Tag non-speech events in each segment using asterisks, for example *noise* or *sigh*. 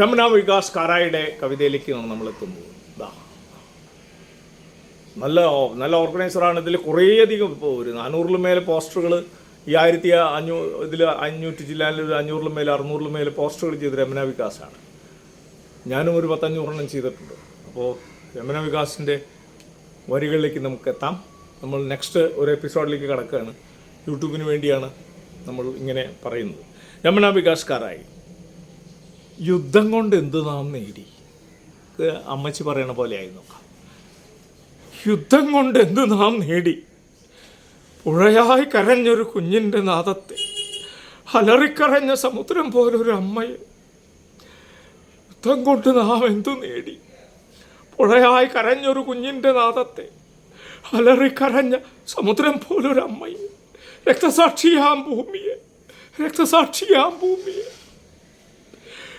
രമണ വികാസ് കാരായുടെ കവിതയിലേക്കാണ് നമ്മൾ എത്തുന്നത്. ഇതാ നല്ല നല്ല ഓർഗനൈസറാണ് ഇതിൽ കുറേയധികം ഇപ്പോൾ ഒരു നാനൂറിലും മേലെ പോസ്റ്ററുകൾ ഈ ആയിരത്തി അഞ്ഞൂ ഇതിൽ അഞ്ഞൂറ്റി ജില്ലയിൽ ഒരു അഞ്ഞൂറിലും മേലെ അറുന്നൂറിലും മേലെ പോസ്റ്ററുകൾ ചെയ്ത് രമണ വികാസാണ് ഞാനും ഒരു പത്തഞ്ഞൂറെണ്ണം ചെയ്തിട്ടുണ്ട്. അപ്പോൾ രമണ വികാസിന്റെ വരികളിലേക്ക് നമുക്ക് എത്താം. നമ്മൾ നെക്സ്റ്റ് ഒരു എപ്പിസോഡിലേക്ക് കടക്കുകയാണ് യൂട്യൂബിന് വേണ്ടിയാണ് നമ്മൾ ഇങ്ങനെ പറയുന്നത്. രമണ വികാസ് കാരായി യുദ്ധം കൊണ്ട് എന്ത് നാം നേടി? അമ്മച്ചി പറയണ പോലെ ആയി നോക്കാം. യുദ്ധം കൊണ്ട് എന്ത് നാം നേടി? പുഴയായി കരഞ്ഞൊരു കുഞ്ഞിന്റെ നാദത്തെ അലറിക്കരഞ്ഞ സമുദ്രം പോലൊരു അമ്മയെ. യുദ്ധം കൊണ്ട് നാം എന്തു നേടി? പുഴയായി കരഞ്ഞൊരു കുഞ്ഞിന്റെ നാദത്തെ അലറിക്കരഞ്ഞ സമുദ്രം പോലൊരു അമ്മയെ. രക്തസാക്ഷിയാം ഭൂമിയെ രക്തസാക്ഷിയാം ഭൂമിയെ.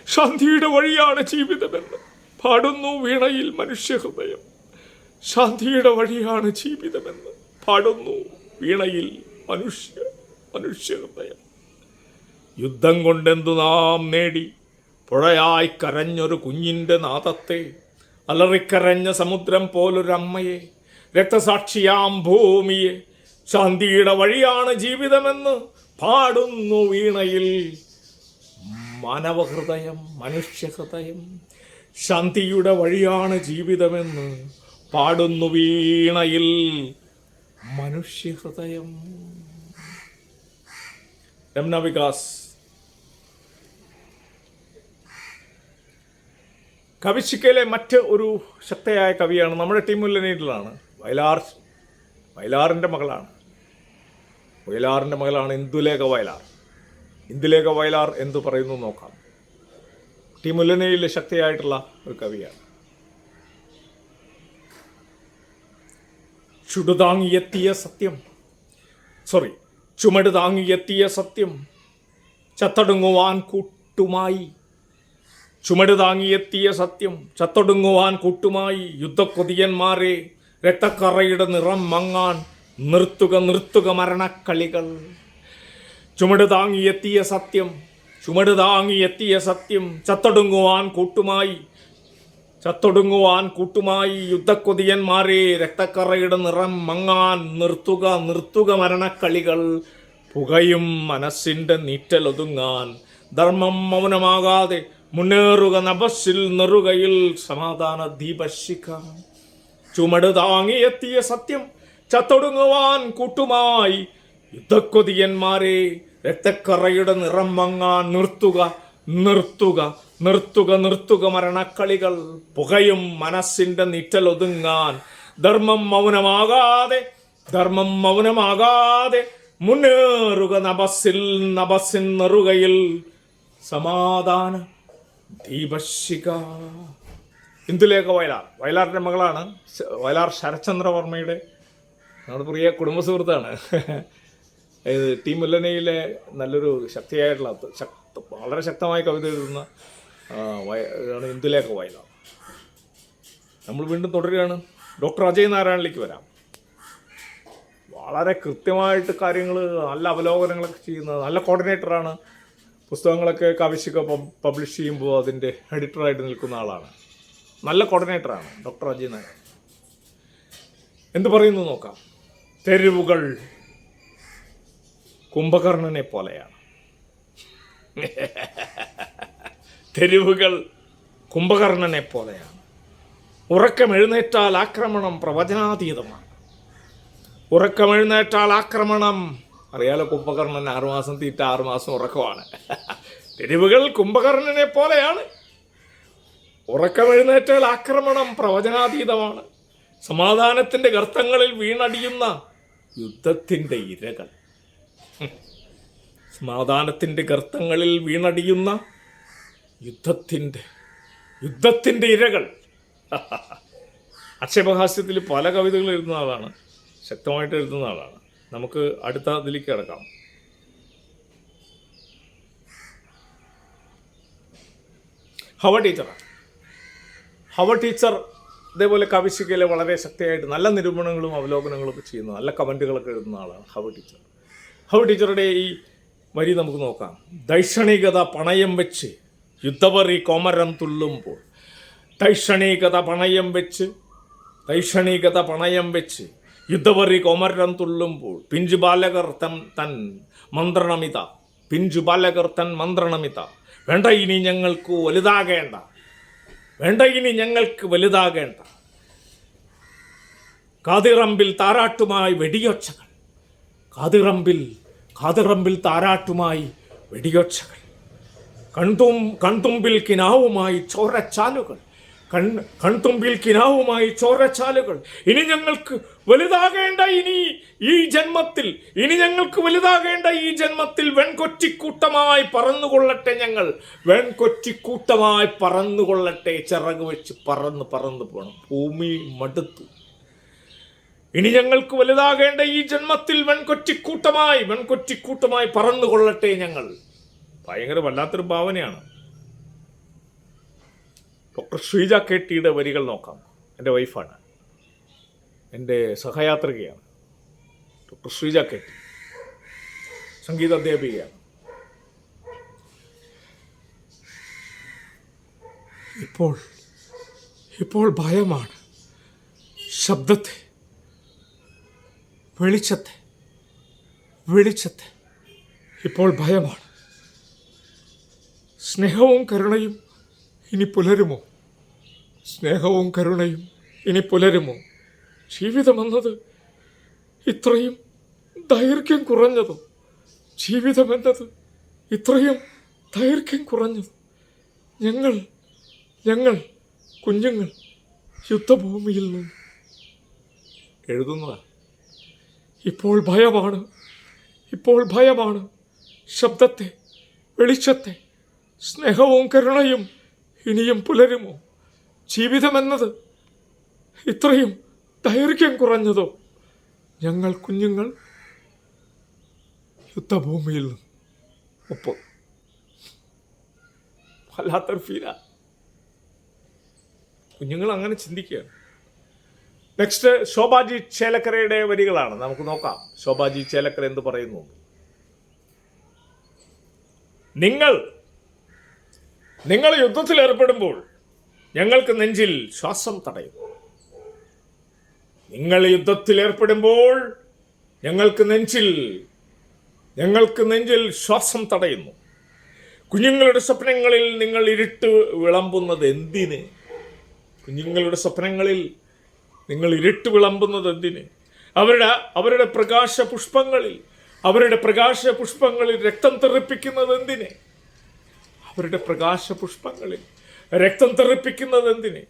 ശാന്തിയുടെ വഴിയാണ് ജീവിതമെന്ന്. പാടുന്നു വീണയിൽ മനുഷ്യഹൃദയം. ശാന്തിയുടെ വഴിയാണ് ജീവിതമെന്ന്. പാടുന്നു വീണയിൽ മനുഷ്യ മനുഷ്യഹൃദയം. യുദ്ധം കൊണ്ടെന്തു നാം നേടി. പുഴയായി കരഞ്ഞൊരു കുഞ്ഞിന്റെ നാദത്തെ. അലറിക്കരഞ്ഞ സമുദ്രം പോലൊരമ്മയെ. രക്തസാക്ഷിയാം ഭൂമിയെ. ശാന്തിയുടെ വഴിയാണ് ജീവിതമെന്ന്. പാടുന്നു വീണയിൽ മാനവഹൃദയം മനുഷ്യഹൃദയം ശാന്തിയുടെ വഴിയാണ് ജീവിതമെന്ന് പാടുന്നു വീണയിൽ മനുഷ്യഹൃദയം. രമണ വികാസ്. കവിശിക്കയിലെ മറ്റ് ഒരു ശക്തയായ കവിയാണ് നമ്മുടെ ടീം മുല്ലനീട്ടിലാണ് വയലാർ വയലാറിന്റെ മകളാണ്. വയലാറിന്റെ മകളാണ് ഇന്ദുലേഖ വയലാർ. ഇന്ദുലേഖ വയലാർ എന്തു പറയുന്നു നോക്കാം. ടി മുല്ലനയിലെ ശക്തിയായിട്ടുള്ള ഒരു കവിയാണ്. ചുടുതാങ്ങിയെത്തിയ സത്യം. സോറി ചുമട് താങ്ങിയെത്തിയ സത്യം. ചത്തടുങ്ങുവാൻ കൂട്ടുമായി. ചുമട് താങ്ങിയെത്തിയ സത്യം. ചത്തൊടുങ്ങുവാൻ കൂട്ടുമായി. യുദ്ധക്കൊതിയന്മാരെ രക്തക്കറയുടെ നിറം മങ്ങാൻ. നിർത്തുക നിർത്തുക മരണക്കളികൾ. ചുമട് താങ്ങിയെത്തിയ സത്യം ചുമട് താങ്ങിയെത്തിയ സത്യം ചത്തൊടുങ്ങുവാൻ കൂട്ടുമായി ചത്തൊടുങ്ങുവാൻ കൂട്ടുമായി യുദ്ധക്കൊതിയന്മാരെ രക്തക്കറയുടെ നിറം മങ്ങാൻ നിർത്തുക നിർത്തുക മരണക്കളികൾ. പുകയും മനസ്സിന്റെ നീറ്റലൊതുങ്ങാൻ ധർമ്മം മൗനമാകാതെ മുന്നേറുക നഭസ്സിൽ നെറുകയിൽ സമാധാന ദീപശിഖ. ചുമട് താങ്ങിയെത്തിയ സത്യം ചത്തൊടുങ്ങുവാൻ കൂട്ടുമായി യുദ്ധക്കൊതിയന്മാരെ രക്തക്കറയുടെ നിറം മങ്ങാൻ നിർത്തുക നിർത്തുക നിർത്തുക നിർത്തുക മരണക്കളികൾ. പുകയും മനസ്സിന്റെ നിറ്റലൊതുങ്ങാൻ ധർമ്മം മൗനമാകാതെ ധർമ്മം മൗനമാകാതെ മുന്നേറുക നബസിൽ നബസിൻ നെറുകയിൽ. സമാധാന ദീപശിക ഇന്ദുലേഖ വയലാർ. വയലാറിന്റെ മകളാണ് വയലാർ ശരചന്ദ്രവർമ്മയുടെ നമ്മുടെ പ്രിയ കുടുംബ സുഹൃത്താണ്. ടി മുല്ലനയിലെ നല്ലൊരു ശക്തിയായിട്ടുള്ള ശക്ത വളരെ ശക്തമായ കവിത എഴുതുന്ന ഇതാണ് ഇന്ദുലേഖ വായന. നമ്മൾ വീണ്ടും തുടരുകയാണ്. ഡോക്ടർ അജയ് നാരായണിലേക്ക് വരാം. വളരെ കൃത്യമായിട്ട് കാര്യങ്ങൾ നല്ല അവലോകനങ്ങളൊക്കെ ചെയ്യുന്ന നല്ല കോർഡിനേറ്ററാണ്. പുസ്തകങ്ങളൊക്കെ കവിശിക പബ്ലിഷ് ചെയ്യുമ്പോൾ അതിന്റെ എഡിറ്ററായിട്ട് നിൽക്കുന്ന ആളാണ്. നല്ല കോർഡിനേറ്ററാണ് ഡോക്ടർ അജയ് നായർ എന്ത് പറയുന്നു നോക്കാം. തെരുവുകൾ കുംഭകർണനെ പോലെയാണ്. തെരുവുകൾ കുംഭകർണനെ പോലെയാണ്. ഉറക്കം ഉറക്കമെഴുന്നേറ്റാൽ ആക്രമണം പ്രവചനാതീതമാണ്. ഉറക്കമെഴുന്നേറ്റാൽ ആക്രമണം. അറിയാലോ കുംഭകർണൻ ആറുമാസം തീറ്റ ആറുമാസം ഉറക്കമാണ്. തെരുവുകൾ കുംഭകർണനെ പോലെയാണ്. ഉറക്കം ഉറക്കമെഴുന്നേറ്റാൽ ആക്രമണം പ്രവചനാതീതമാണ്. സമാധാനത്തിന്റെ ഗർത്തങ്ങളിൽ വീണടിയുന്ന യുദ്ധത്തിന്റെ ഇരകൾ. ഹും. സമാധാനത്തിന്റെ ഗർത്തങ്ങളിൽ വീണടിയുന്ന യുദ്ധത്തിന്റെ യുദ്ധത്തിന്റെ ഇരകൾ. അക്ഷയപഹാസ്യത്തിൽ പല കവിതകൾ എഴുതുന്ന ആളാണ്. ശക്തമായിട്ട് എഴുതുന്ന ആളാണ്. നമുക്ക് അടുത്ത അതിലേക്ക് കിടക്കാം. ഹവ ടീച്ചറാണ് ഹവ ടീച്ചർ ഇതേപോലെ കവിശികയിലെ വളരെ ശക്തിയായിട്ട് നല്ല നിരൂപണങ്ങളും അവലോകനങ്ങളും ഒക്കെ ചെയ്യുന്ന നല്ല കമന്റുകളൊക്കെ എഴുതുന്ന ആളാണ് ഹവ ടീച്ചർ. ഹവ ടീച്ചറുടെ ഈ വരി നമുക്ക് നോക്കാം. ദൈക്ഷണികത പണയം വെച്ച് യുദ്ധപറി കോമരം തുള്ളുമ്പോൾ. ദൈക്ഷണികത പണയം വെച്ച് ദൈക്ഷണികത പണയം വെച്ച് യുദ്ധപറി കോമരം തുള്ളുമ്പോൾ. പിഞ്ചു ബാലകർ തൻ തൻ മന്ത്രണമിത. പിഞ്ചു ബാലകർ തൻ മന്ത്രണമിത. വേണ്ട ഇനി ഞങ്ങൾക്ക് വലുതാകേണ്ട. വേണ്ട ഇനി ഞങ്ങൾക്ക് വലുതാകേണ്ട. കാതിറമ്പിൽ താരാട്ടുമായി വെടിയൊച്ചകൾ. കാതിറമ്പിൽ കാതിറമ്പിൽ താരാട്ടുമായി വെടിയൊച്ചകൾ. കൺതും കൺതുമ്പിൽ കിനാവുമായി ചോരച്ചാലുകൾ. കൺ കൺതുമ്പിൽ കിനാവുമായി ചോരച്ചാലുകൾ. ഇനി ഞങ്ങൾക്ക് വലുതാകേണ്ട ഇനി ഈ ജന്മത്തിൽ ഇനി ഞങ്ങൾക്ക് വലുതാകേണ്ട ഈ ജന്മത്തിൽ വെൺകൊറ്റിക്കൂട്ടമായി പറന്നുകൊള്ളട്ടെ ഞങ്ങൾ. വെൺകൊറ്റിക്കൂട്ടമായി പറന്നുകൊള്ളട്ടെ ചിറക് വെച്ച് പറന്ന് പറന്ന് പോകണം ഭൂമി മടുത്തു. ഇനി ഞങ്ങൾക്ക് വലുതാകേണ്ട ഈ ജന്മത്തിൽ വെൺകൊറ്റിക്കൂട്ടമായി വെൺകൊറ്റിക്കൂട്ടമായി പറന്നുകൊള്ളട്ടെ ഞങ്ങൾ. ഭയങ്കര വല്ലാത്തൊരു ഭാവനയാണ്. ഡോക്ടർ ശ്രീജ കെ വരികൾ നോക്കാം. എന്റെ വൈഫാണ്. എന്റെ സഹയാത്രികയാണ്. ഡോക്ടർ ശ്രീജ കെ സംഗീത അധ്യാപികയാണ്. ഇപ്പോൾ ഇപ്പോൾ ഭയമാണ്. ശബ്ദത്തെ വെളിച്ചത്തെ വെളിച്ചത്തെ. ഇപ്പോൾ ഭയമാണ്. സ്നേഹവും കരുണയും ഇനി പുലരുമോ? സ്നേഹവും കരുണയും ഇനി പുലരുമോ? ജീവിതമെന്നത് ഇത്രയും ദൈർഘ്യം കുറഞ്ഞതോ ജീവിതമെന്നത് ഇത്രയും ദൈർഘ്യം കുറഞ്ഞത് ഞങ്ങൾ ഞങ്ങൾ കുഞ്ഞുങ്ങൾ യുദ്ധഭൂമിയിൽ നിന്ന്. എഴുതുന്നതാണ്. ഇപ്പോൾ ഭയമാണ്. ഇപ്പോൾ ഭയമാണ്. ശബ്ദത്തെ വെളിച്ചത്തെ സ്നേഹവും കരുണയും ഇനിയും പുലരുമോ? ജീവിതമെന്നത് ഇത്രയും ദൈർഘ്യം കുറഞ്ഞതോ? ഞങ്ങൾ കുഞ്ഞുങ്ങൾ യുദ്ധഭൂമിയിൽ ഒപ്പം. വല്ലാത്തൊരു ഫീല കുഞ്ഞുങ്ങൾ അങ്ങനെ ചിന്തിക്കുകയാണ്. നെക്സ്റ്റ് ശോഭാജി ചേലക്കരയുടെ വരികളാണ്. നമുക്ക് നോക്കാം. ശോഭാജി ചേലക്കര എന്ത് പറയുന്നു? നിങ്ങൾ നിങ്ങൾ യുദ്ധത്തിൽ ഏർപ്പെടുമ്പോൾ ഞങ്ങൾക്ക് നെഞ്ചിൽ ശ്വാസം തടയും. നിങ്ങൾ യുദ്ധത്തിൽ ഏർപ്പെടുമ്പോൾ ഞങ്ങൾക്ക് നെഞ്ചിൽ ഞങ്ങൾക്ക് നെഞ്ചിൽ ശ്വാസം തടയുന്നു. കുഞ്ഞുങ്ങളുടെ സ്വപ്നങ്ങളിൽ നിങ്ങൾ ഇരുട്ട് വിളമ്പുന്നത് എന്തിന്? കുഞ്ഞുങ്ങളുടെ സ്വപ്നങ്ങളിൽ നിങ്ങൾ ഇരുട്ട് വിളമ്പുന്നത് എന്തിന്? അവരുടെ അവരുടെ പ്രകാശ പുഷ്പങ്ങളിൽ അവരുടെ പ്രകാശ പുഷ്പങ്ങളിൽ രക്തം തെറിപ്പിക്കുന്നത് എന്തിന്? അവരുടെ പ്രകാശ പുഷ്പങ്ങളിൽ രക്തം തെറിപ്പിക്കുന്നത് എന്തിന്?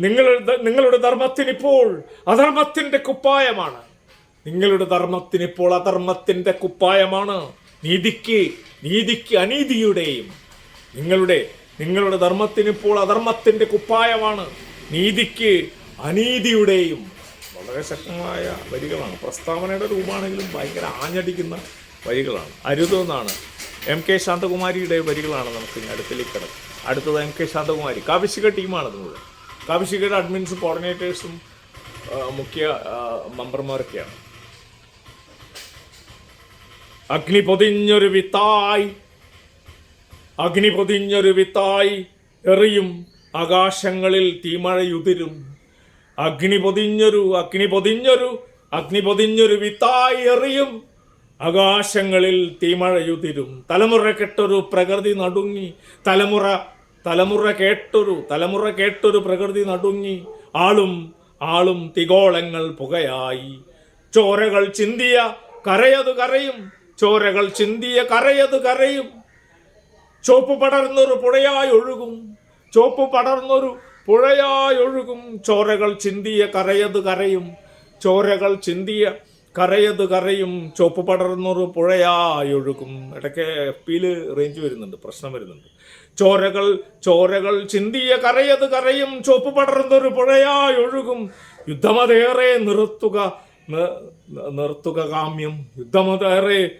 നിങ്ങളുടെ നിങ്ങളുടെ ധർമ്മത്തിനിപ്പോൾ അധർമ്മത്തിന്റെ കുപ്പായമാണ്. നിങ്ങളുടെ ധർമ്മത്തിനിപ്പോൾ അധർമ്മത്തിന്റെ കുപ്പായമാണ്. നീതിക്ക് നീതിക്ക് അനീതിയുടെയും. നിങ്ങളുടെ നിങ്ങളുടെ ധർമ്മത്തിനിപ്പോൾ അധർമ്മത്തിന്റെ കുപ്പായമാണ്. നീതിക്ക് അനീതിയുടെയും വളരെ ശക്തമായ വരികളാണ്. പ്രസ്താവനയുടെ രൂപമാണെങ്കിലും ഭയങ്കര ആഞ്ഞടിക്കുന്ന വരികളാണ്. അരുതെന്നാണ് എം കെ ശാന്തകുമാരിയുടെ വരികളാണ് നമുക്ക് ഇനി അടുത്തിലേക്ക് കിടക്കുക അടുത്തത് എം കെ ശാന്തകുമാരി. കാവിശിക ടീമാണ് മുഴുവൻ കാവിശികയുടെ അഡ്മിൻസും കോർഡിനേറ്റേഴ്സും മുഖ്യ മെമ്പർമാരൊക്കെയാണ്. അഗ്നി പൊതിഞ്ഞൊരു വിത്തായി അഗ്നി പൊതിഞ്ഞൊരു വിത്തായി എറിയും ആകാശങ്ങളിൽ തീമഴയുതിരും. അഗ്നി പൊതിഞ്ഞൊരു അഗ്നി പൊതിഞ്ഞൊരു അഗ്നി പൊതിഞ്ഞൊരു വിത്തായി എറിയും. ആകാശങ്ങളിൽ തീമഴയുതിരും. തലമുറ കെട്ടൊരു പ്രകൃതി നടുങ്ങി. തലമുറ തലമുറ കേട്ടൊരു തലമുറ കേട്ടൊരു പ്രകൃതി നടുങ്ങി. ആളും ആളും തികോളങ്ങൾ പുകയായി. ചോരകൾ ചിന്തിയ കരയതു കരയും. ചോരകൾ ചിന്തിയ കരയതു കരയും. ചോപ്പ് പടർന്നൊരു പുഴയായി ഒഴുകും. ചോപ്പ് പടർന്നൊരു പുഴയായി ഒഴുകും ചോരകൾ ചിന്തിയ കരയത് കരയും. ചോരകൾ ചിന്തിയ കരയത് കരയും. ചോപ്പ് പടർന്നൊരു പുഴയായി ഒഴുകും ഇടയ്ക്ക് എഫ് റേഞ്ച് വരുന്നുണ്ട് പ്രശ്നം വരുന്നുണ്ട്. ചോരകൾ ചോരകൾ ചിന്തിയ കരയത് കരയും. ചോപ്പ് പടർന്നൊരു പുഴയായി ഒഴുകും യുദ്ധമതേറെ നിർത്തുക നിർത്തുക കാമ്യം. യുദ്ധമതേറെ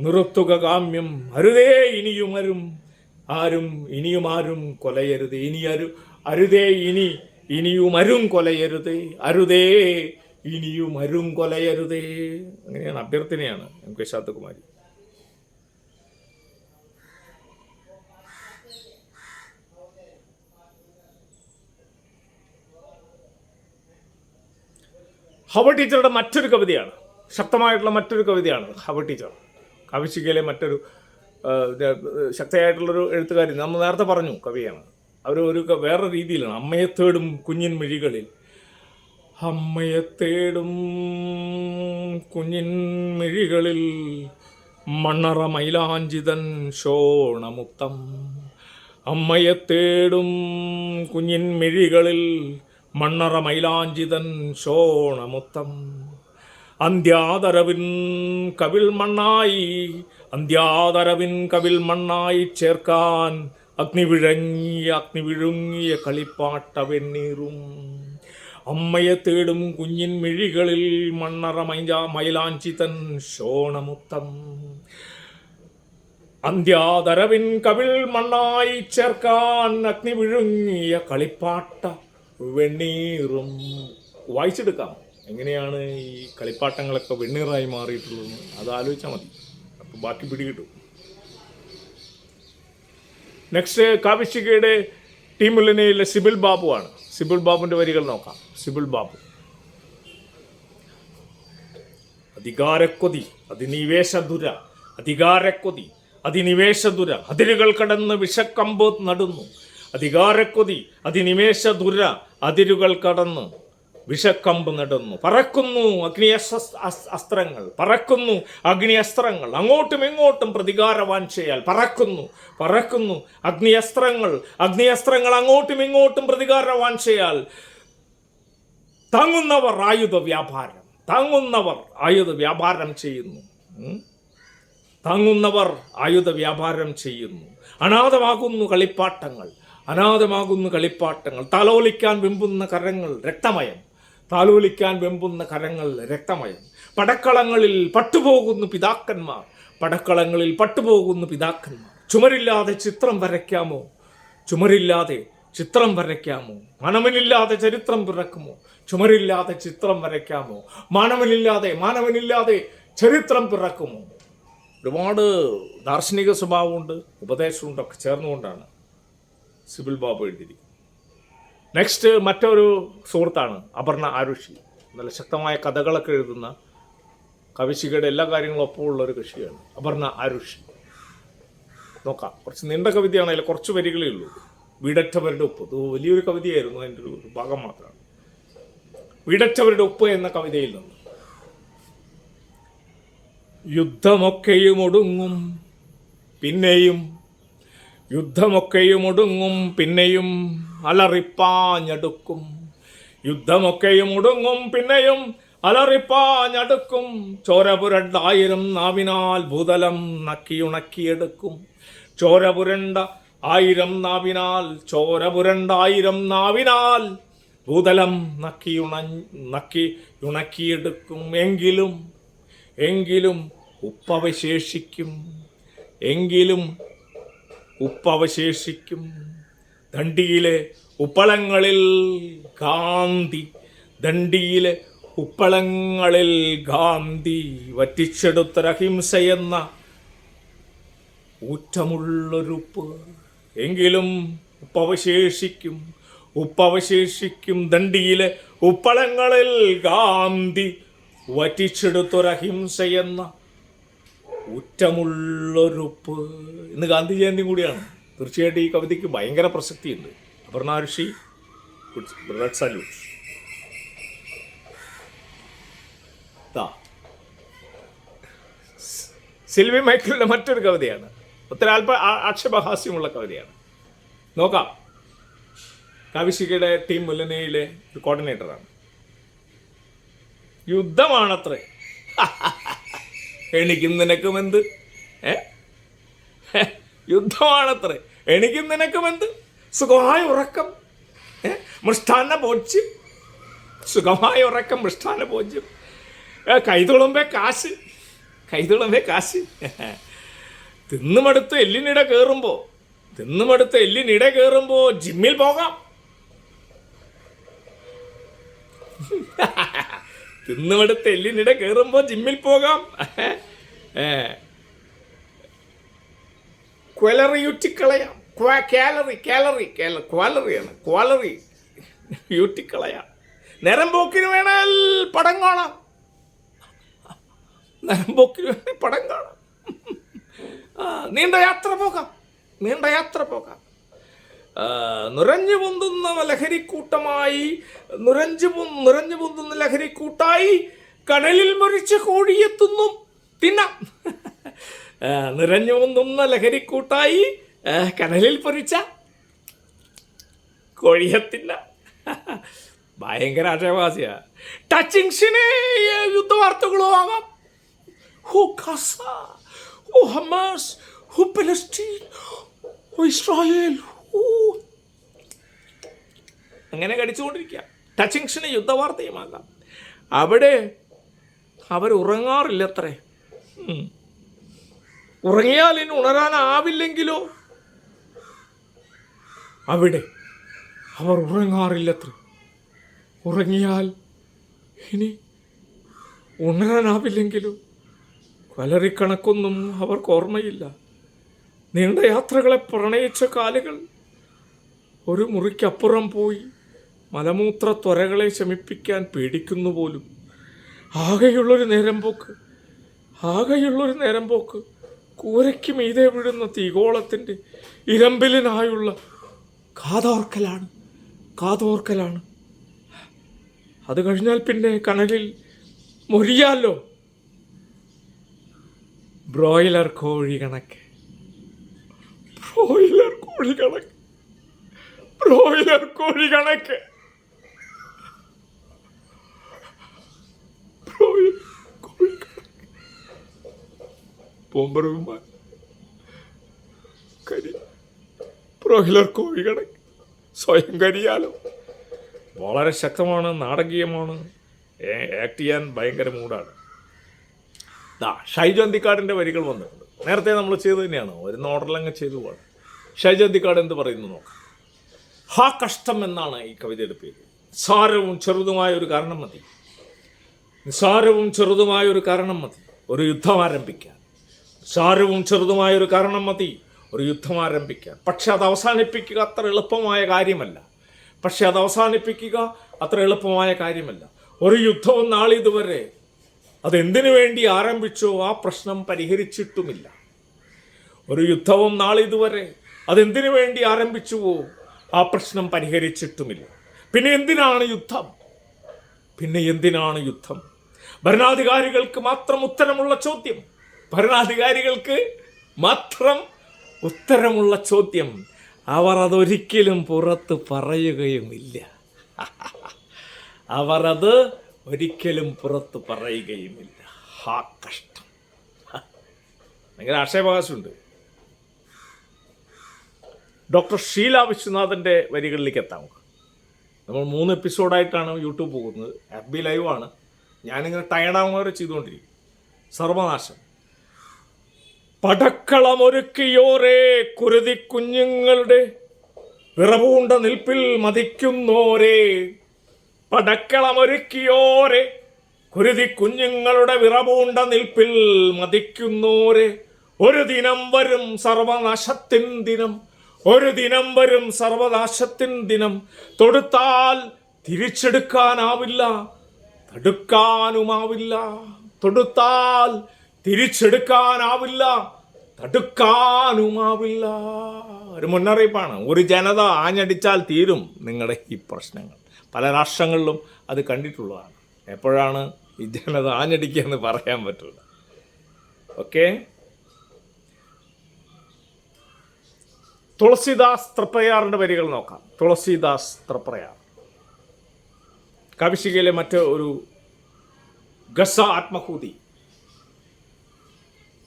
നിർത്തുക കാമ്യം. അരുതേ ഇനിയും അരും ആരും ഇനിയും ആരും കൊലയരുത്. ഇനി അരുതേ ഇനി ഇനിയും അരും കൊലയരുതേ. അരുതേ ഇനിയും അരും കൊലയരുതേ. അങ്ങനെയാണ് അഭ്യർത്ഥനയാണ് എം കെ ശാന്തകുമാരി. ഹവ ടീച്ചറുടെ മറ്റൊരു കവിതയാണ്. ശക്തമായിട്ടുള്ള മറ്റൊരു കവിതയാണ് ഹവ ടീച്ചർ. കവിശികയിലെ മറ്റൊരു ശക്തയായിട്ടുള്ളൊരു എഴുത്തുകാരി. നമ്മൾ നേരത്തെ പറഞ്ഞു കവിയാണ്. അവർ ഒരു വേറെ രീതിയിലാണ്. അമ്മയെ തേടും കുഞ്ഞിൻ മിഴികളിൽ. അമ്മയെ തേടും കുഞ്ഞിൻ മിഴികളിൽ മണ്ണറ മൈലാഞ്ചിതൻ ശോണമുത്തം. അമ്മയെ തേടും കുഞ്ഞിൻ മിഴികളിൽ മണ്ണറ മൈലാഞ്ചിതൻ ശോണമുത്തം. അന്ത്യാതരവിൻ കവിൾ മണ്ണായി അന്ത്യാതരവിൻ കവിൾ മണ്ണായി ചേർക്കാൻ അഗ്നി വിഴങ്ങിയ അഗ്നി വിഴുങ്ങിയ കളിപ്പാട്ട വെണ്ണീറും അമ്മയെ തേടും കുഞ്ഞിൻ മിഴികളിൽ മണ്ണറ മൈജ മൈലാഞ്ചിതൻ ശോണമുത്തം. അന്ത്യാതരവിൻ കവിൾ മണ്ണായി ചേർക്കാൻ അഗ്നി വിഴുങ്ങിയ കളിപ്പാട്ട വെണ്ണീറും. വായിച്ചെടുക്കാം. എങ്ങനെയാണ് ഈ കളിപ്പാട്ടങ്ങളൊക്കെ വെണ്ണീറായി മാറിയിട്ടുള്ളതെന്ന്? അത് ആലോചിച്ചാൽ മതി. അപ്പോൾ ബാക്കി പിടികിട്ടും നെക്സ്റ്റ് കാവിശികയുടെ ടീം മുല്ലനയിലെ സിബിൾ ബാബു ആണ് സിബിൾ ബാബുവിന്റെ വരികൾ നോക്കാം. സിബിൾ ബാബു. അധികാരക്കൊതി അതിനിവേശദുര അധികാരക്കൊതി അതിനിവേശദുര അതിരുകൾ കടന്ന് വിഷക്കമ്പ് നടുന്നു. അധികാരക്കൊതി അതിനിവേശദുര അതിരുകൾ കടന്ന്. വിഷക്കമ്പ് നടന്നു. പറക്കുന്നു അഗ്നി അസ്ത്രങ്ങൾ. പറക്കുന്നു അഗ്നി അസ്ത്രങ്ങൾ അങ്ങോട്ടും ഇങ്ങോട്ടും പ്രതികാരവാഞ്ചയാൽ പറക്കുന്നു. പറക്കുന്നു അഗ്നി അസ്ത്രങ്ങൾ അഗ്നി അസ്ത്രങ്ങൾ അങ്ങോട്ടും ഇങ്ങോട്ടും പ്രതികാരവാഞ്ചയാൽ താങ്ങുന്നവർ ആയുധ വ്യാപാരം. താങ്ങുന്നവർ ആയുധ വ്യാപാരം ചെയ്യുന്നു. താങ്ങുന്നവർ ആയുധ വ്യാപാരം ചെയ്യുന്നു. അനാഥമാകുന്നു കളിപ്പാട്ടങ്ങൾ. അനാഥമാകുന്നു കളിപ്പാട്ടങ്ങൾ. തലോലിക്കാൻ വിമ്പുന്ന കരങ്ങൾ രക്തമയം. താലോലിക്കാൻ വെമ്പുന്ന കരങ്ങൾ രക്തമയം. പടക്കളങ്ങളിൽ പട്ടുപോകുന്നു പിതാക്കന്മാർ. പടക്കളങ്ങളിൽ പട്ടുപോകുന്നു പിതാക്കന്മാർ. ചുമരില്ലാതെ ചിത്രം വരയ്ക്കാമോ? ചുമരില്ലാതെ ചിത്രം വരയ്ക്കാമോ? മാനവനില്ലാതെ ചരിത്രം പിറക്കുമോ ചുമരില്ലാതെ ചിത്രം വരയ്ക്കാമോ? മാനവനില്ലാതെ മാനവനില്ലാതെ ചരിത്രം പിറക്കുമോ ഒരുപാട് ദാർശനിക സ്വഭാവമുണ്ട് ഉപദേശമുണ്ടൊക്കെ ചേർന്നുകൊണ്ടാണ് സിബിൽ ബാബു എഴുതിയിരിക്കുന്നത്. നെക്സ്റ്റ് മറ്റൊരു സുഹൃത്താണ് അപർണ ആരുഷി. നല്ല ശക്തമായ കഥകളൊക്കെ എഴുതുന്ന കവിശികയുടെ എല്ലാ കാര്യങ്ങളും ഒപ്പമുള്ള ഒരു കൃഷിയാണ് അപർണ ആരുഷി. നോക്കാം കുറച്ച് നീണ്ട കവിതയാണ് കുറച്ച് വരികളേ ഉള്ളൂ. വീടറ്റവരുടെ ഉപ്പ്. ഇത് വലിയൊരു കവിതയായിരുന്നു അതിന്റെ ഒരു ഭാഗം മാത്രമാണ്. വീടറ്റവരുടെ ഉപ്പ് എന്ന കവിതയിൽ നിന്ന്. യുദ്ധമൊക്കെയും ഒടുങ്ങും പിന്നെയും. യുദ്ധമൊക്കെയും ഒടുങ്ങും പിന്നെയും. അലറിപ്പാഞ്ഞടുക്കും. യുദ്ധമൊക്കെയും ഒടുങ്ങും പിന്നെയും അലറിപ്പാഞ്ഞടുക്കും. ചോരപുരണ്ടായിരം നാവിനാൽ ഭൂതലം നക്കിയുണക്കിയെടുക്കും. ചോരപുരണ്ട ആയിരം നാവിനാൽ ചോരപുരണ്ടായിരം നാവിനാൽ ഭൂതലം നക്കിയുണ നക്കി ഉണക്കിയെടുക്കും എങ്കിലും എങ്കിലും ഉപ്പവശേഷിക്കും. എങ്കിലും ഉപ്പവശേഷിക്കും. ദണ്ഡിയിലെ ഉപ്പളങ്ങളിൽ ഗാന്ധി ദണ്ഡിയിലെ ഉപ്പളങ്ങളിൽ ഗാന്ധി വറ്റിച്ചെടുത്തൊരഹിംസയെന്ന ഊറ്റമുള്ളൊരുപ്പ് എങ്കിലും ഉപ്പവശേഷിക്കും ഉപ്പവശേഷിക്കും ദണ്ഡിയിലെ ഉപ്പളങ്ങളിൽ ഗാന്ധി വറ്റിച്ചെടുത്തൊരഹിംസയെന്ന ഊറ്റമുള്ളൊരുപ്പ്. ഇന്ന് ഗാന്ധി ജയന്തി കൂടിയാണ്. തീർച്ചയായിട്ടും ഈ കവിതയ്ക്ക് ഭയങ്കര പ്രസക്തിയുണ്ട്. Aparna Rishi red salute. Silvy മൈക്കിളിന്റെ മറ്റൊരു കവിതയാണ്. ഒത്തിരി അല്പ ആക്ഷേപഹാസ്യമുള്ള കവിതയാണ്. നോക്കാം. കവിശികയുടെ ടീം മുല്ലനയിലെ ഒരു കോർഡിനേറ്ററാണ്. യുദ്ധമാണത്രേ. *laughs* എനിക്കും നിനക്കും എന്ത്? ഏ? യുദ്ധമാണത്രേ. എനിക്കും നിനക്കും എന്ത്? സുഖമായ ഉറക്കം. ഏ? മൃഷ്ടാന്ന ഭോജ്യം. സുഖമായ ഉറക്കം മൃഷ്ടാന ഭോജ്യം. കൈതുളുമ്പേ കാശ്. കൈതുളുമ്പേ കാശ്. തിന്നുമടുത്ത് എല്ലിനിട കയറുമ്പോൾ തിന്നുമടുത്ത് എല്ലിനിട കയറുമ്പോൾ ജിമ്മിൽ പോകാം. *laughs* തിന്നുമെടുത്ത് എല്ലിനിട കയറുമ്പോൾ ജിമ്മിൽ പോകാം. ഏ. ക്വലറി യുറ്റിക്കളയാം. ക്വാ- കാലറി കാലറി കാല- ക്വാലറിയാണ് ക്വാലറി യൂറ്റിക്കളയാം. നേരം പോക്കിന് വേണേൽ പടം കാണാം. നേരം പോക്കിന് വേണേൽ പടം കാണാം. നീണ്ട യാത്ര പോകാം. നീണ്ട യാത്ര പോകാം. നുരഞ്ഞു പൊന്തുന്ന ലഹരിക്കൂട്ടമായി നുരഞ്ഞു പൊ- നുരഞ്ഞു പൊന്തുന്ന ലഹരിക്കൂട്ടായി കടലിൽ മുറിച്ച് കോഴിയെത്തുന്നു. തിന്നാം. നിറഞ്ഞു പൊന്തുന്ന ലഹരിക്കൂട്ടായി കനലിൽ പൊരിച്ച കൊഴിയത്തില്ല ഭയങ്കര ആശയവാസിയാ. ടച്ചിങ്സിനെ യുദ്ധവാർത്തകളോ ആകാം ഹോ ഖസ. ഹോ ഹമാസ്. ഹോ പലസ്റ്റീൻ ഹോ ഇസ്രായേൽ. ഹോ. അങ്ങനെ കടിച്ചുകൊണ്ടിരിക്കുക ടച്ചിങ്സിന് യുദ്ധവാർത്തയുമാകാം. അവിടെ അവർ ഉറങ്ങാറില്ലത്രേ. ഉറങ്ങിയാൽ ഇനി ഉണരാനാവില്ലെങ്കിലോ? അവിടെ അവർ ഉറങ്ങാറില്ലത്ര. ഉറങ്ങിയാൽ ഇനി ഉണരാനാവില്ലെങ്കിലോ? വലറിക്കണക്കൊന്നും അവർക്ക് ഓർമ്മയില്ല. നീണ്ട യാത്രകളെ പ്രണയിച്ച കാലുകൾ ഒരു മുറിക്കപ്പുറം പോയി മലമൂത്ര ത്വരകളെ ശമിപ്പിക്കാൻ പേടിക്കുന്നു പോലും. ആകെയുള്ളൊരു നേരം പോക്ക്. ആകെയുള്ളൊരു നേരം പോക്ക്. കൂരയ്ക്ക് മീതെ വിഴുന്ന തീകോളത്തിന്റെ ഇരമ്പിലിനായുള്ള കാതോർക്കലാണ് കാതോർക്കലാണ്. അത് കഴിഞ്ഞാൽ പിന്നെ കനലിൽ മൊരിയാലോ ബ്രോയിലർ കോഴി കണക്ക്. ബ്രോയിലർ കോഴി കണക്ക്. ബ്രോയിലർ കോഴി കണക്ക്. ബ്രോയിലർ കോഴി കണക്ക് വിമാനം കരി പ്രോഹിലർ കോഴികട സ്വയം കരിയാലോ. വളരെ ശക്തമാണ് നാടകീയമാണ്. ആക്ട് ചെയ്യാൻ ഭയങ്കര മൂടാണ് ദാ ഷൈജു അന്തിക്കാടിന്റെ വരികൾ വന്നിട്ടുണ്ട്. നേരത്തെ നമ്മൾ ചെയ്തു തന്നെയാണ്. വരുന്ന ഓർഡറിലങ്ങ് ചെയ്തു പോവാണ് ഷൈജു അന്തിക്കാട് എന്ത് പറയുന്നു നോക്കാം. ഹാ കഷ്ടം എന്നാണ് ഈ കവിതയുടെ പേര്. സാരവും ചെറുതുമായ ഒരു കാരണം മതി. നിസാരവും ചെറുതുമായ ഒരു കാരണം മതി. ഒരു യുദ്ധം ആരംഭിക്കാൻ. നിസ്സാരവും ചെറുതുമായ ഒരു കാരണം മതി. ഒരു യുദ്ധം ആരംഭിക്കാൻ പക്ഷെ അത് അവസാനിപ്പിക്കുക അത്ര എളുപ്പമായ കാര്യമല്ല. പക്ഷെ അത് അവസാനിപ്പിക്കുക അത്ര എളുപ്പമായ കാര്യമല്ല. ഒരു യുദ്ധവും നാളിതുവരെ അതെന്തിനു വേണ്ടി ആരംഭിച്ചോ ആ പ്രശ്നം പരിഹരിച്ചിട്ടുമില്ല. ഒരു യുദ്ധവും നാളിതുവരെ അതെന്തിനു വേണ്ടി ആരംഭിച്ചുവോ ആ പ്രശ്നം പരിഹരിച്ചിട്ടുമില്ല. പിന്നെ എന്തിനാണ് യുദ്ധം? പിന്നെ എന്തിനാണ് യുദ്ധം? ഭരണാധികാരികൾക്ക് മാത്രം ഉത്തരമുള്ള ചോദ്യം. ഭരണാധികാരികൾക്ക് മാത്രം ഉത്തരമുള്ള ചോദ്യം. അവർ അതൊരിക്കലും പുറത്ത് പറയുകയുമില്ല. അവർ അത് ഒരിക്കലും പുറത്ത് പറയുകയുമില്ല. ഹാ കഷ്ടം. ഭയങ്കര ആക്ഷേപകാശമുണ്ട് ഡോക്ടർ ഷീല വിശ്വനാഥന്റെ വരികളിലേക്ക് എത്താം. നമ്മൾ മൂന്ന് എപ്പിസോഡായിട്ടാണ് യൂട്യൂബ് പോകുന്നത്. എഫ് ബി ലൈവാണ് ഞാനിങ്ങനെ ടയർഡാവുന്നവരെ ചെയ്തുകൊണ്ടിരിക്കും. സർവനാശം. പടക്കളമൊരുക്കിയോരേ കുരുതി കുഞ്ഞുങ്ങളുടെ വിറവൂണ്ട നിൽപ്പിൽ മതിക്കുന്നോരേ. പടക്കളമൊരുക്കിയോരെ കുരുതി കുഞ്ഞുങ്ങളുടെ വിറവൂണ്ട നിൽപ്പിൽ മതിക്കുന്നോരെ. ഒരു ദിനം വരും സർവനാശത്തിൻ ദിനം ഒരു ദിനം വരും സർവനാശത്തിൻ ദിനം. തൊടുത്താൽ തിരിച്ചെടുക്കാനാവില്ല തടുക്കാനുമാവില്ല. തൊടുത്താൽ തിരിച്ചെടുക്കാനാവില്ല തടുക്കാനുമാവില്ല. ഒരു മുന്നറിയിപ്പാണ് ഒരു ജനത ആഞ്ഞടിച്ചാൽ തീരും നിങ്ങളുടെ ഈ പ്രശ്നങ്ങൾ. പല രാഷ്ട്രങ്ങളിലും അത് കണ്ടിട്ടുള്ളതാണ്. എപ്പോഴാണ് ഈ ജനത ആഞ്ഞടിക്കുക എന്ന് പറയാൻ പറ്റില്ല. ഓക്കെ? തുളസിദാസ് ത്രിപ്രയാറിന്റെ വരികൾ നോക്കാം. തുളസിദാസ് ത്രിപ്രയാർ കവിശികയിലെ മറ്റൊരു ഗസ ആത്മഹൂതി.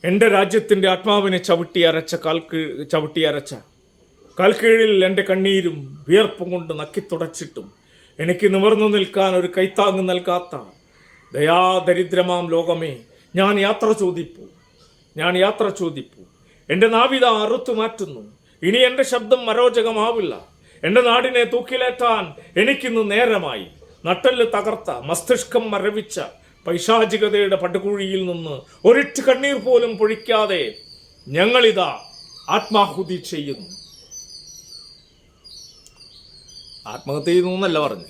എന്റെ രാജ്യത്തിന്റെ ആത്മാവിനെ ചവിട്ടി അരച്ച കാൽക്ക് ചവിട്ടി അരച്ച കാൽക്കീഴിൽ എന്റെ കണ്ണീരും വിയർപ്പും കൊണ്ട് നക്കിത്തുടച്ചിട്ടും എനിക്ക് നിവർന്നു നിൽക്കാൻ ഒരു കൈത്താങ്ങ് നൽകാത്ത ദയാദരിദ്രമാം ലോകമേ ഞാൻ യാത്ര ചോദിപ്പു ഞാൻ യാത്ര ചോദിപ്പു. എന്റെ നാവിത അറുത്തു മാറ്റുന്നു ഇനി എന്റെ ശബ്ദം അരോചകമാവില്ല. എന്റെ നാടിനെ തൂക്കിലേറ്റാൻ എനിക്കിന്ന് നേരമായി നട്ടൽ തകർത്ത മസ്തിഷ്കം മരവിച്ച പൈശാചികതയുടെ പടുകുഴിയിൽ നിന്ന് ഒരിറ്റ് കണ്ണീർ പോലും പൊഴിക്കാതെ ഞങ്ങളിതാ ആത്മാഹുതി ചെയ്യുന്നു. ആത്മഹത്യ ചെയ്യുന്നു എന്നല്ല പറഞ്ഞു.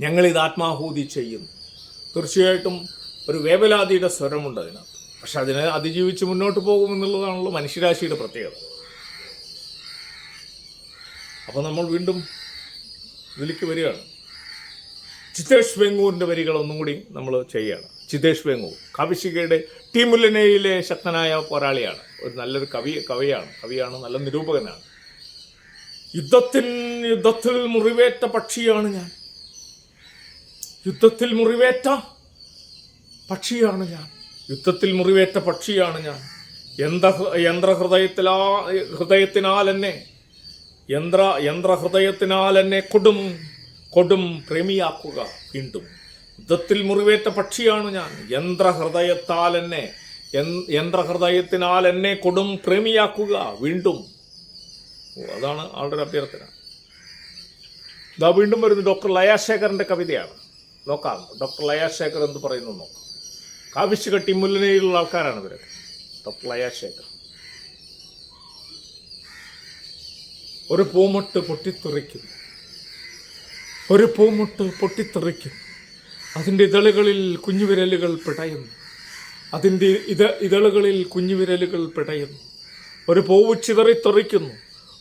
ഞങ്ങളിത് ആത്മാഹൂതി ചെയ്യുന്നു. തീർച്ചയായിട്ടും ഒരു വേവലാതിയുടെ സ്വരമുണ്ട് അതിനകത്ത്. പക്ഷെ അതിനെ അതിജീവിച്ച് മുന്നോട്ട് പോകുമെന്നുള്ളതാണല്ലോ മനുഷ്യരാശിയുടെ പ്രത്യേകത. അപ്പോൾ നമ്മൾ വീണ്ടും ഇതിലേക്ക് വരികയാണ്. ചിതേഷ് വെങ്ങൂറിന്റെ വരികൾ ഒന്നും കൂടി നമ്മൾ ചെയ്യുകയാണ് ചിതേഷ് വെങ്ങൂർ കവിശികയുടെ ടീമുല്ലനയിലെ ശക്തനായ പോരാളിയാണ്. ഒരു നല്ലൊരു കവി കവിയാണ്. കവിയാണ് നല്ല നിരൂപകനാണ്. യുദ്ധത്തിൽ യുദ്ധത്തിൽ മുറിവേറ്റ പക്ഷിയാണ് ഞാൻ. യുദ്ധത്തിൽ മുറിവേറ്റ പക്ഷിയാണ് ഞാൻ. യുദ്ധത്തിൽ മുറിവേറ്റ പക്ഷിയാണ് ഞാൻ. യന്ത്ര യന്ത്രഹൃദയത്തിലാ ഹൃദയത്തിനാൽ എന്നെ യന്ത്ര യന്ത്രഹൃദയത്തിനാൽ എന്നെ കൊടും കൊടും പ്രേമിയാക്കുക വീണ്ടും. യുദ്ധത്തിൽ മുറിവേറ്റ പക്ഷിയാണ് ഞാൻ. യന്ത്രഹൃദയത്താൽ എന്നെ യന്ത്രഹൃദയത്തിനാൽ എന്നെ കൊടും പ്രേമിയാക്കുക വീണ്ടും. അതാണ് ആളുടെ അഭ്യർത്ഥന. ഇതാ വീണ്ടും വരുന്നു ഡോക്ടർ ലയാശേഖരന്റെ കവിതയാണ്. നോക്കാം ഡോക്ടർ ലയാശേഖർ എന്ത് പറയുന്നു നോക്കാം. കാവിശ് കട്ടി മുല്ലനയിലുള്ള ആൾക്കാരാണ് ഇവരൊക്കെ ഡോക്ടർ ലയാശേഖർ. ഒരു പൂമൊട്ട് പൊട്ടിത്തെറിക്കുന്നു. ഒരു പൂമുട്ട് പൊട്ടിത്തെറിക്കും. അതിന്റെ ഇതളുകളിൽ കുഞ്ഞുവിരലുകൾ പിടയുന്നു. അതിന്റെ ഇത ഇതളുകളിൽ കുഞ്ഞുവിരലുകൾ പിടയുന്നു. ഒരു പൂവ് ചിതറിത്തെറിക്കുന്നു.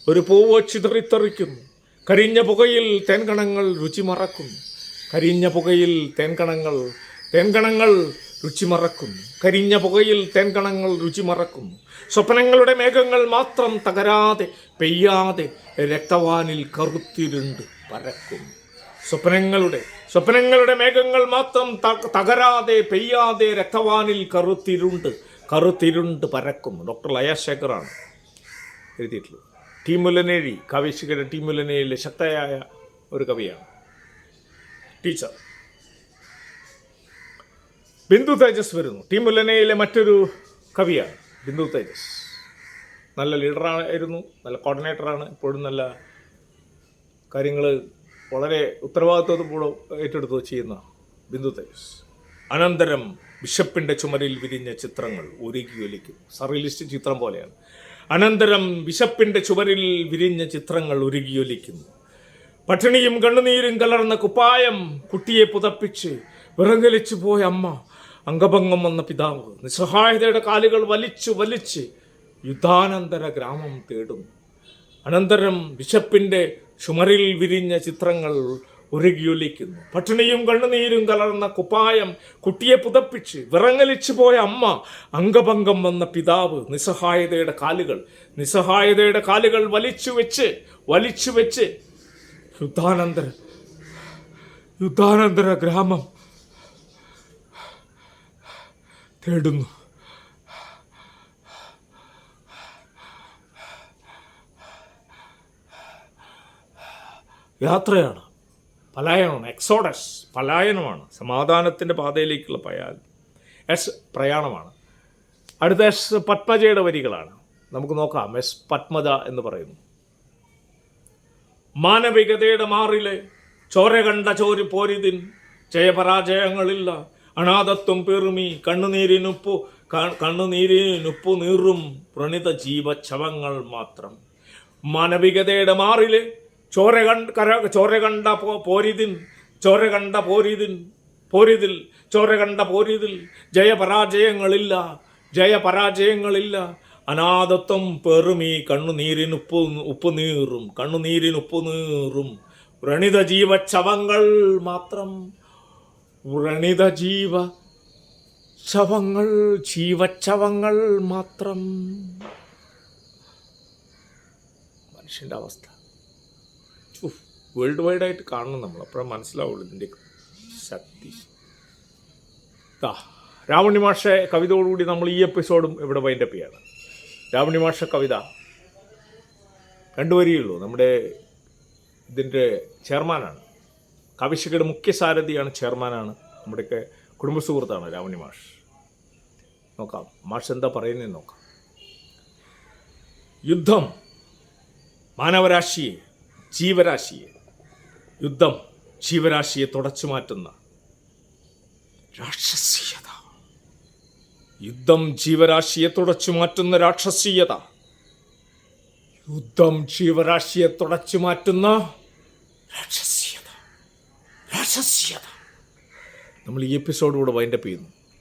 ഒരു പൂവ് ചിതറിത്തെറിക്കുന്നു. കരിഞ്ഞ പുകയിൽ തേൻകണങ്ങൾ രുചി മറക്കുന്നു. കരിഞ്ഞ പുകയിൽ തേൻകണങ്ങൾ തേൻകണങ്ങൾ രുചി മറക്കുന്നു. കരിഞ്ഞ പുകയിൽ തേൻകണങ്ങൾ രുചി മറക്കുന്നു. സ്വപ്നങ്ങളുടെ മേഘങ്ങൾ മാത്രം തകരാതെ പെയ്യാതെ രക്തവാനിൽ കറുത്തിരുണ്ട് പരക്കുന്നു. സ്വപ്നങ്ങളുടെ സ്വപ്നങ്ങളുടെ മേഘങ്ങൾ മാത്രം തകരാതെ പെയ്യാതെ രക്തവാനിൽ കറുത്തിരുണ്ട് കറുത്തിരുണ്ട് പരക്കും. ഡോക്ടർ ലയാശേഖറാണ് എഴുതിയിട്ടുള്ളത്. ടി മുല്ലനേഴി കാവേശികയുടെ ടി മുല്ലനേഴിലെ ശക്തയായ ഒരു കവിയാണ്. ടീച്ചർ. ബിന്ദു തേജസ് വരുന്നു. ടി മുല്ലനയിലെ മറ്റൊരു കവിയാണ് ബിന്ദു തേജസ്. നല്ല ലീഡറായിരുന്നു നല്ല കോർഡിനേറ്ററാണ് ഇപ്പോഴും നല്ല കാര്യങ്ങൾ വളരെ ഉത്തരവാദിത്വത്തോടെ ഏറ്റെടുത്ത് ചെയ്യുന്ന ബിന്ദു തേജസ്. അനന്തരം ബിഷപ്പിന്റെ ചുമരിൽ വിരിഞ്ഞ ചിത്രങ്ങൾ ഒരുക്കി ഒലിക്കും സർറിയലിസ്റ്റ് ചിത്രം പോലെയാണ്. അനന്തരം ബിഷപ്പിന്റെ ചുമരിൽ വിരിഞ്ഞ ചിത്രങ്ങൾ ഒരുകിയൊലിക്കുന്നു പട്ടിണിയും കണ്ണുനീരും കലർന്ന കുപ്പായം കുട്ടിയെ പുതപ്പിച്ച് വിറങ്ങലിച്ചു പോയ അമ്മ അംഗഭംഗം വന്ന പിതാവ് നിസ്സഹായതയുടെ കാലുകൾ വലിച്ചു വലിച്ച് യുദ്ധാനന്തര ഗ്രാമം തേടുന്നു. അനന്തരം ബിഷപ്പിന്റെ ചുമരിൽ വിരിഞ്ഞ ചിത്രങ്ങൾ ഉരുകിയൊലിക്കുന്നു. പട്ടിണിയും കണ്ണുനീരും കലർന്ന കുപ്പായം കുട്ടിയെ പുതപ്പിച്ച് വിറങ്ങലിച്ചു പോയ അമ്മ അംഗഭംഗം വന്ന പിതാവ് നിസ്സഹായതയുടെ കാലുകൾ. നിസ്സഹായതയുടെ കാലുകൾ വലിച്ചു വെച്ച് വലിച്ചു വെച്ച്. യുദ്ധാനന്തര യുദ്ധാനന്തര ഗ്രാമം തേടുന്നു. യാത്രയാണ്. പലായനമാണ്. എക്സോഡസ് പലായനമാണ്. സമാധാനത്തിന്റെ പാതയിലേക്കുള്ള പയാൽ. എസ് പ്രയാണമാണ്. അടുത്ത എസ് പത്മജയുടെ വരികളാണ്. നമുക്ക് നോക്കാം. എസ് പത്മജ എന്ന് പറയുന്നു. മാനവികതയുടെ മാറിലെ ചോര കണ്ട ചോരി പോരിതിൻ. ജയപരാജയങ്ങളില്ല. അനാഥത്വം പെറുമി. കണ്ണുനീരിനുപ്പു കണ്ണുനീരിനുപ്പു നീറും പ്രണിത ജീവച്ഛവങ്ങൾ മാത്രം. മാനവികതയുടെ മാറിലെ ചോര കണ്ട കര ചോര കണ്ട പോരിതിൻ ചോര കണ്ട പോരിതിൻ പോരിതിൽ ചോര കണ്ട പോരിതിൽ ജയപരാജയങ്ങളില്ല ജയപരാജയങ്ങളില്ല അനാഥത്വം പെറുമി കണ്ണുനീരിനുപ്പ് ഉപ്പ് ഉപ്പുനീറും കണ്ണുനീരിനുപ്പ് ഉപ്പുനീറും വ്രണിത ജീവച്ഛവങ്ങൾ മാത്രം വ്രണിത ജീവ ശവങ്ങൾ ജീവച്ചവങ്ങൾ മാത്രം. മനുഷ്യന്റെ അവസ്ഥ. വേൾഡ് വൈഡ് ആയിട്ട് കാണണം നമ്മൾ. അപ്പോഴേ മനസ്സിലാവുള്ളൂ ഇതിന്റെ ശക്തി. താ രാവണി മാഷ കവിതയോടുകൂടി നമ്മൾ ഈ എപ്പിസോഡും ഇവിടെ വൈൻഡപ്പ് ചെയ്യാണ്. രാവണി മാഷ കവിത രണ്ടുവരിയുള്ളൂ നമ്മുടെ ഇതിന്റെ ചെയർമാനാണ്. കവിശകയുടെ മുഖ്യ സാരഥിയാണ് ചെയർമാനാണ് നമ്മുടെയൊക്കെ കുടുംബ സുഹൃത്താണ് രാവണി മാഷ്. നോക്കാം മാഷ് എന്താ പറയുന്നത് നോക്കാം. യുദ്ധം മാനവരാശിയെ ജീവരാശിയെ യുദ്ധം ജീവരാശിയെ തുടച്ചു മാറ്റുന്ന രാക്ഷസീയത. യുദ്ധം ജീവരാശിയെ തുടച്ചു മാറ്റുന്ന രാക്ഷസീയത. യുദ്ധം ജീവരാശിയെ തുടച്ചു മാറ്റുന്ന രാക്ഷസീയത. രാക്ഷസീയത. നമ്മൾ ഈ എപ്പിസോഡ് കൂടെ വൈൻഡപ്പ് ചെയ്യുന്നു.